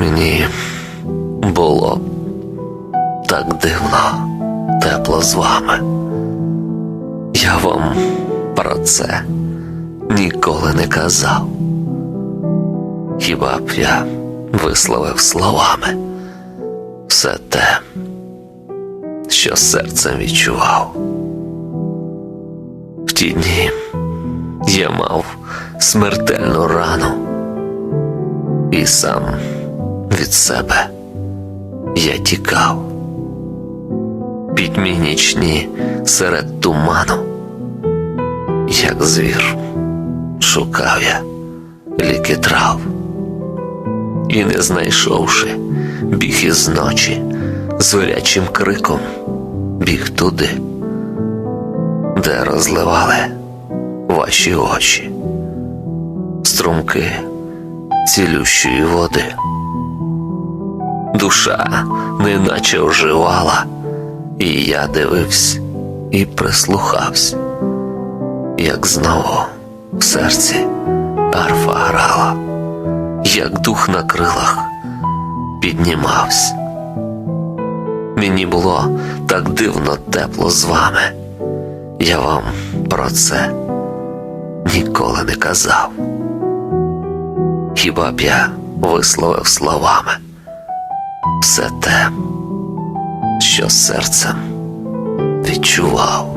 Мені було так дивно, тепло з вами. Я вам про це ніколи не казав. Хіба б я висловив словами все те, що серцем відчував. В ті дні я мав смертельну рану, і сам від себе я тікав. Пітьмі нічні серед туману, як звір, шукав я ліки трав, і, не знайшовши, біг із ночі, зорячим криком біг туди, де розливали ваші очі, струмки цілющої води. Душа неначе оживала, і я дивився і прислухався, як знову в серці арфа грала, як дух на крилах піднімався. Мені було так дивно тепло з вами. Я вам про це ніколи не казав. Хіба б я висловив словами все те, що серцем відчував.